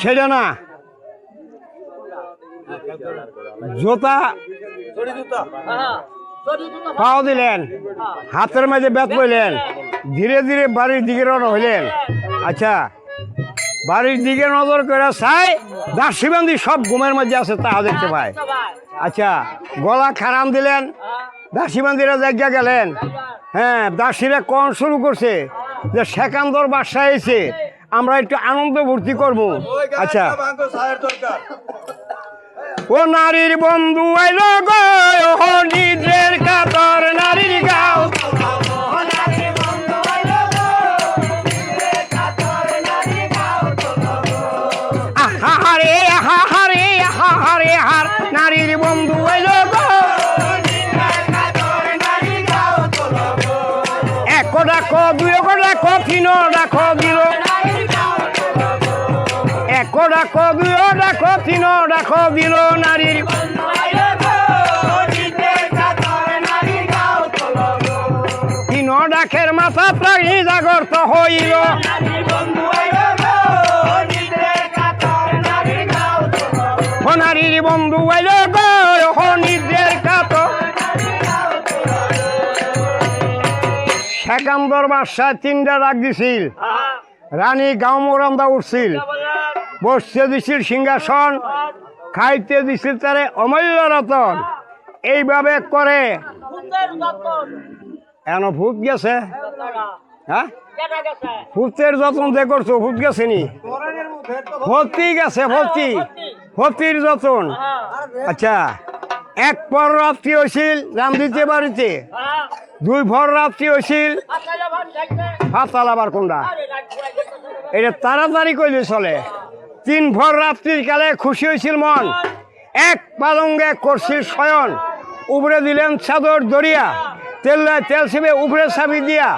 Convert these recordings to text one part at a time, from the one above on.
সেটা না। জোতা। পাও দিলেন। হাতের মাঝে ব্যাত বইলেন ধীরে ধীরে বাড়ির দিকে রওনা হইলেন। আচ্ছা বাড়ির দিকে নজর করে চাই দাসিবান্দি সব ঘুমের মধ্যে আছে তা দেখতে পায় আচ্ছা গলা খারাম দিলেন। দাসিবান্দিরা জায়গা গেলেন। হ্যাঁ দাসীরা কন শুরু করছে? যে সেকান্দর বাসায় এসে আমরা একটু আনন্দ ভর্তি করব। আচ্ছা। ও নারীর বন্ধু আইল গো ও নিজের কাতর নারীর গাও। আহারে আহারে আহারে হার। নারীর বন্ধু আইল গো এক ডাকো দুই ডাকো তিন ডাকো দিল এক ডাকো দুই ডাকো তিন ডাকো দিল নারীর। তিন ডাকের মাথা প্রাণী জাগরত হইল। নারীর বন্ধু আইল গো সেকান্দর বাসায় তিনটা ডাক দিছিল। রানী গাঁও মোরান্দা উঠছিল বসতে দিছিল সিংহাসন খাইতে দিছিল তারে অমূল্য রতন। এইভাবে করে। এন ভূত গেছে? হ্যাঁ। ভূতের যতন যে করছ ভূত গেছে নি ভর্তি গেছে ভর্তি ভর্তির যতন। আচ্ছা এক পর রাত্রি হয়েছিল রামদিতে বাড়িতে। দুই ভর রাত্রি হয়েছিল ফাতাল আবার কোনটা? এটা তাড়াতাড়ি কইলে চলে। তিন ভর রাত্রির কালে খুশি হয়েছিল মন। এক পালঙ্গে করছিল শয়ন। উপরে দিলেন চাদর দরিয়া তেল তেল ছিবে উপরে চাবি দিয়া।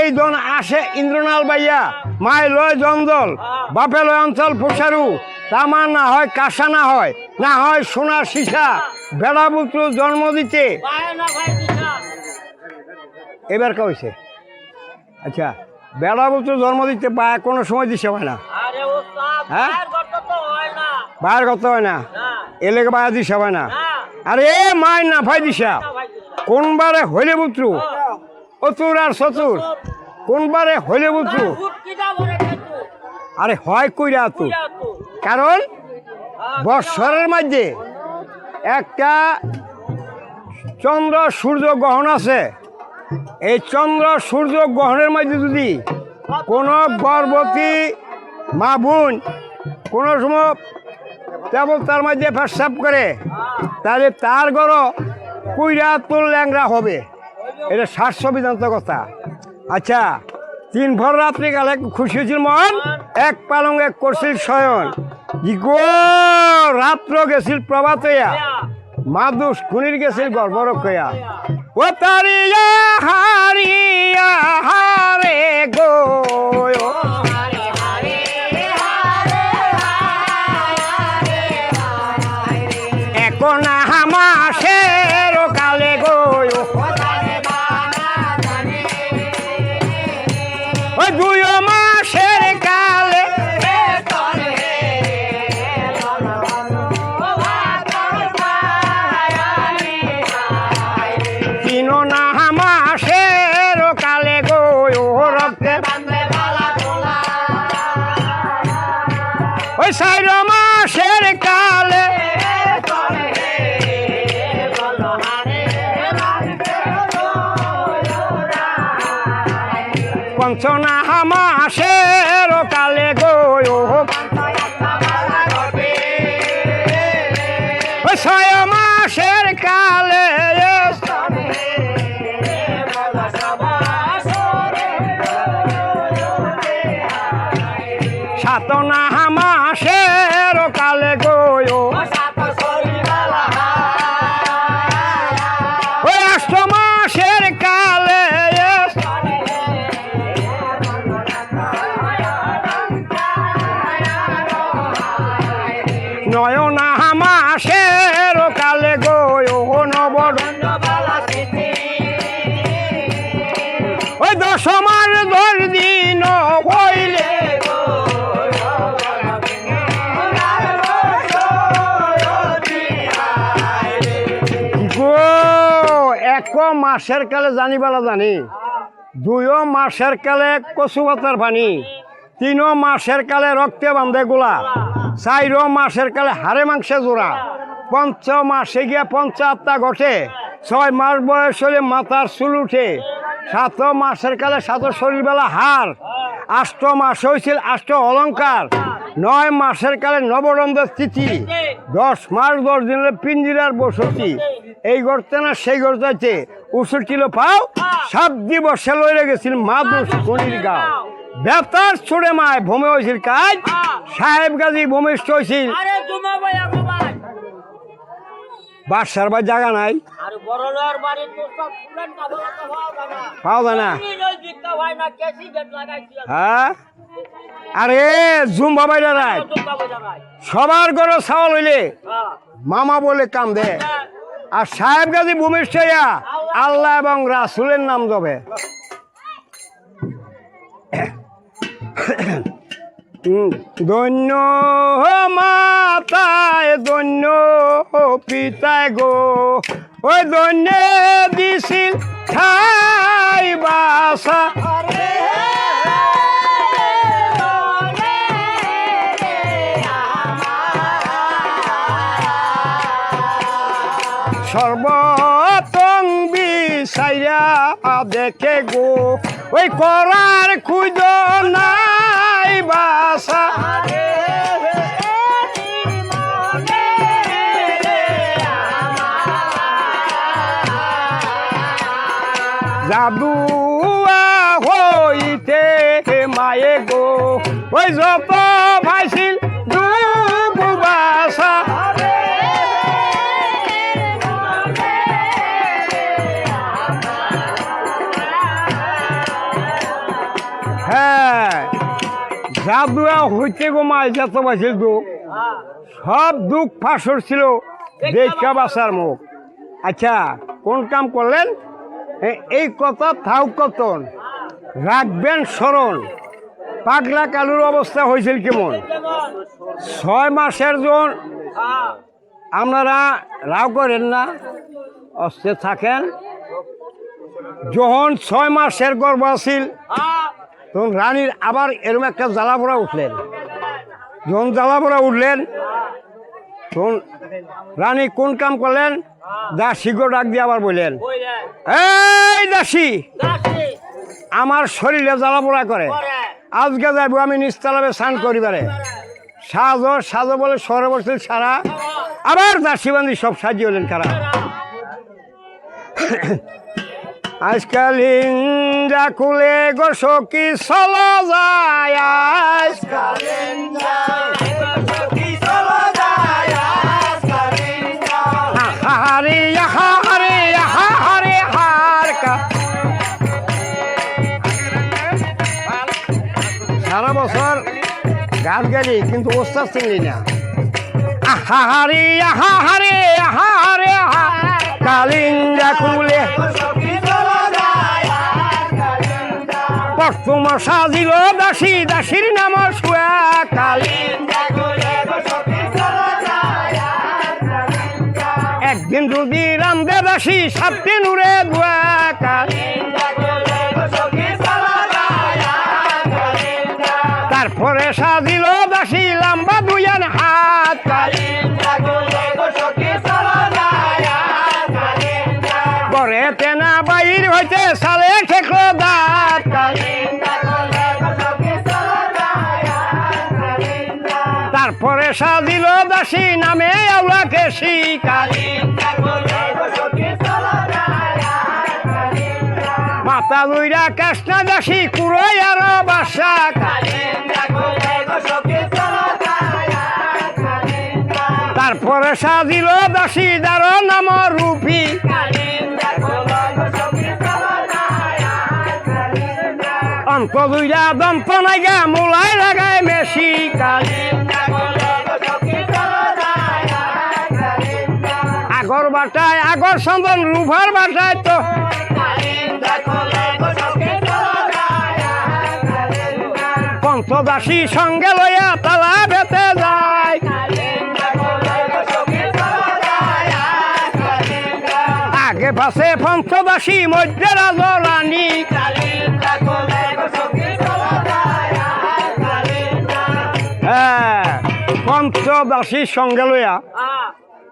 এই দন আসে ইন্দ্রনাল বাইয়া মায় লয় জঞ্জল বাপে লয় অঞ্চল পুষারু। তামা না হয় কাঁসা না হয়। না হয় সোনার সীসা। বেড়াপুত্র জন্ম দিতে। এবার কে হয়েছে আচ্ছা বেড়াপুত্র জন্ম দিতে বা কোনো সময় দিছে হয় না। হ্যাঁ? বাইর করতে হয় না। এলেকে বাইরে দিছে হয় না? আরে এ মায় না ভাই দিছা। কোনবারে হইলে পুত্র অতুর আর চতুর কোনবারে হইলে পুত্র আরে হয় কইরা তুই কারণ বৎসরের মধ্যে একটা চন্দ্র সূর্য গ্রহণ আছে। এই চন্দ্র সূর্য গ্রহণের মধ্যে যদি কোনো গর্ভবতী মা বোন কোনো সময় তার মধ্যে প্রস্রাব করে, তাহলে তার কুইরা তোল ল্যাংরা হবে। এটা বিধান্ত কথা। আচ্ছা তিন ভর রাত্রি কালে খুশি হয়েছিল মন, এক পালং, এক করছিল শয়ন। ইগো রাত্র গেছিল প্রভাত হইয়া মাদুস খুনির গেছিল গর্বরক হইয়া। ও তারিয়া হারিয়া হারে গো। এখন হামাসের মাসের কালে। পঞ্চনা মাসের সাত না মাসের কালে গো মাসের কালে জানিবালা জানি। দুইও মাসের কালে কচু পাতার পানি। তিনও মাসের কালে রক্তে বান্ধে গোলা। চাইরো মাসের কালে হাড়ে মাংসে জোড়া। পঞ্চ মাসে গিয়ে পঞ্চাত্তা ঘটে। ছয় মাস বয়স হলে মাথার চুল উঠে। সাত মাসের কালে সাত শরীরবেলা হার আষ্ট মাস হয়েছিল আষ্ট অলংকার। নয় মাসের কালে নবরন্দের স্থিতি দশ মাস দশ দিনের পিঞ্জিরার বসতি। এই গর্তে না সেই গর্তাইতে উসুর কিলো পাও সাত দিবসে লইরে গেছিল মাদুস কনির গাও। বেতার ছুড়ে মায় ভূমি হয়েছিল কাজ সাহেব গাজী ভূমিষ্ঠ হয়েছিল বাসার বা জায়গা নাই। পাওয়া না। হ্যাঁ আরে জুম জানাই সবার ঘরে চাওয়াল হইলে হ্যাঁ। মামা বলে কাম দে। আর সাহেব গাজী হইয়া আল্লাহ এবং রাসুলের নাম উম, ধন্য মাতায় ধন্য পিতায় গো। ওই ধন্য দিছিল ঠাই বাসা। বিচাইরা দেখে গো ওই করার খুঁজো নাই বাসা। জাদুয়া হইতে গো মায় যত বাঁচিল দুঃখ সব দুঃখ ফাঁসর ছিল দেখা বাসার মুখ। আচ্ছা কোন কাম করলেন? এই কথা থাও কতন, রাখবেন স্মরণ। পাগলা কালুর অবস্থা হয়েছিল কেমন? ছয় মাসের জন, আপনারা রাও করেন না, অস্তে থাকেন। যখন ছয় মাসের গর্ভ আছিল তখন রানীর আবার এরকম একটা জ্বালাপোড়া উঠলেন। যখন জ্বালাপোড়া উঠলেন, তখন রানী কোন কাম করলেন? দাসী গো ডাক দিয়ে আবার বললেন, এই দাসী, আমার শরীরে জ্বালাপোড়া করে। করে আজকে যাব আমি নিস্তালাবে স্নান করিবারে। সাজো সাজো বলে সরে বসছিল সারা। আবার দাসী বান্ধি সব সাজিয়ে হলেন খারাপ আজকাল ইন্দা কুলে গো সখী চলো সারা বছর গান গালি কিন্তু ওস্তাদ চিনলি না আহা হারে আহা হারে আহা হারে আহা কালিন্দা কুলে প্রথম সাজিল দাসী, দাসীর নাম একদিন যদি রামদে দাসী সাত দিন উড়ে দুয়া কালী তারপরে সাজিল দাসী লম্বা দুইয়ান হাত করে তেনা বাইর হইতে সালে তারপরে সাজিল দাসী নামে আউলাকে শিকালী মাতা লইরা কৃষ্ণা দাসী কুড়াই আর বাসা তারপরে সাজিল দাসী যার নাম রূপী। অন্ত দুইরা দন্ত নাইগা মূলাই লাগায় মেশি কালী বাটায় আগর সন্দন রুভার বাটায় তো। পঞ্চদাসী সঙ্গে লইয়া তালা বেতে যায়। আগে পাশে পঞ্চদাসী মধ্যে রাজরানী হ্যাঁ পঞ্চদাসীর সঙ্গে লইয়া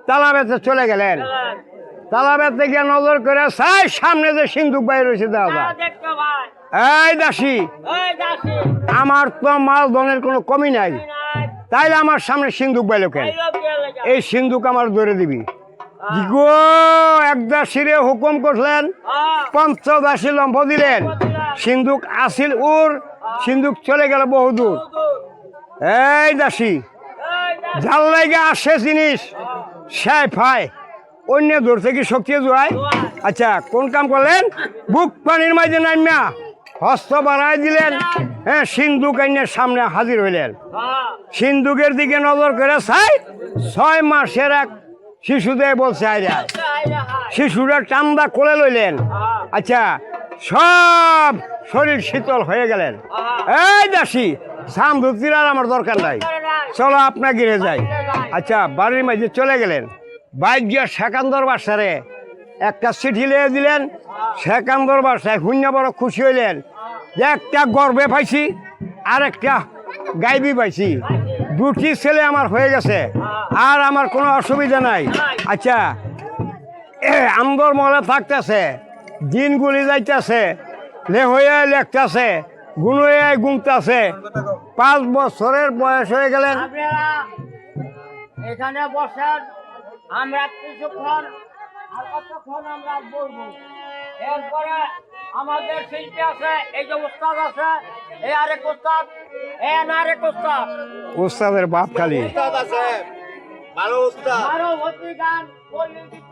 হ্যাঁ তালা বেতে চলে গেলেন। চলেন। তালা বেতে গিয়ে নজর করে চাই সামনে যে সিন্ধুক বাইর রয়েছে ভাই এই দাসী আমার তো মাল ধনের কোনো কমি নাই। তাইলে আমার সামনে সিন্ধুক বাইল কেন? এই সিন্ধুক আমার ধরে দিবি। গো একদা হুকুম করলেন পঞ্চদাসী লম্ব দিলেন। সিন্ধুক আসিল উর সিন্ধুক চলে গেল বহুদূর। দূর। এই দাসী এই দাসী। জাল লাগে আসে জিনিস সে পায় অন্য দূর থেকে শক্তি জোয়ায় আচ্ছা কোন কাম করলেন? বুক পানির মাঝে নামিয়া হস্ত বাড়াই দিলেন। হ্যাঁ সিন্ধুক আইনের সামনে হাজির হইলেন। সিন্ধুকের দিকে নজর করে চাই ছয় মাসের এক শিশুদের বলছে এই শিশুরা টান্দা কোলে লইলেন। আচ্ছা সব শরীর শীতল হয়ে গেলেন। এই দাসী সাম ধুতির আর আমার দরকার নাই। চলো আপনার গিরে যাই। আচ্ছা বাড়ির মাঝে চলে গেলেন। বাইক গিয়ে সেকান্দর বাসারে একটা চিঠি লিয়ে দিলেন। সেকান্দর বাসায় শূন্য বড় খুশি হইলেন। যে একটা গর্বে পাইছি আর একটা গাইবি পাইছি। দুটি ছেলে আমার হয়ে গেছে, আর আমার কোনো অসুবিধা নাই। আচ্ছা আমদর মলে থাকতেছে, দিনগুলি যাইতেছে লে হয়ে লেখতেছে। গুণ হয়ে গুনতেছে পাঁচ বছরের বয়স হয়ে গেলেন। এখানে বসেন আমরা কিছুক্ষণ আর কতক্ষণ আমরা বলব? এরপরে আমাদের শিল্পী আছে এই যে উস্তাদ আছে এই আরেক উস্তাদ এই আরেক উস্তাদ। উস্তাদের বাপ খালি। আরও ভর্তি গান পল্লী গীতি গান গান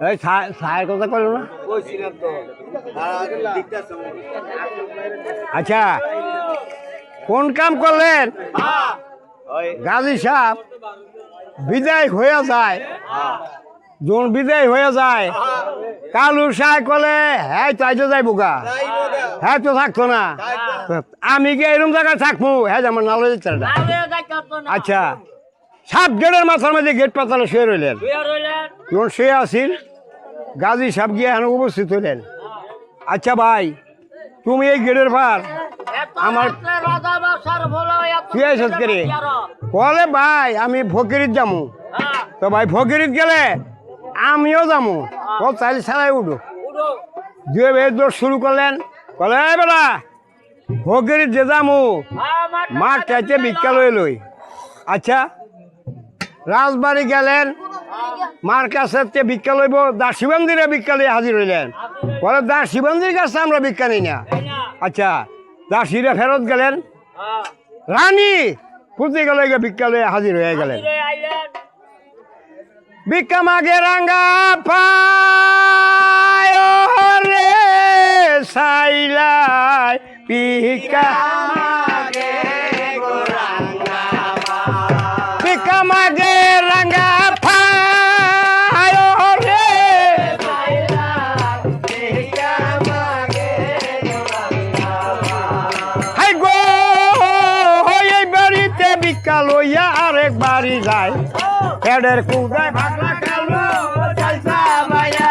এই কথা না? আচ্ছা কোন কাম করলেন? গাজী সাহেব বিদায় হয়ে যায়। যখন বিদায় হয়ে যায়। কালু সাহেব কলে হ্যাঁ তাই তো যাইব গা। হ্যাঁ তো থাকতো না। আমি কি এরকম জায়গায় থাকব? হ্যাঁ আমার নালো আচ্ছা। সাত গেটের মাথার মধ্যে গেট পাতালে শুয়ে রইলেন। যখন শুয়ে আসিল গাজী সাহেব গিয়ে এখানে উপস্থিত হইলেন আচ্ছা ভাই তুমি এই গেটের পার আমার- তুই আইসত করে? বলে ভাই আমি ফকিরিত যামু। তো ভাই ফকিরিত গেলে আমিও যামু। ও চাইলে ছাড়াই উঠো। দুয়ে ভাই দৌড় শুরু করলেন। কলে বেলা ফকিরিত যে যামু মাঠ চাইতে লই লই আচ্ছা রাজবাড়ি গেলেন, মার কাছে ভিক্ষা লইব দাসিবান্দিরে ভিক্ষা লইয়া হাজির হইলেন। বলে দাসিবান্দির কাছে আমরা ভিক্ষা নিই না। আচ্ছা দাসিরে ফেরত গেলেন। রানী পুঁতি গেলে ভিক্ষা লইয়া হাজির হয়ে গেলেন। ভিক্ষা মাগে রাঙ্গা পায় রে সাইলাই, ভিক্ষা যায়। পেটের কুদায় ভাগলা কালো চাইছা মায়া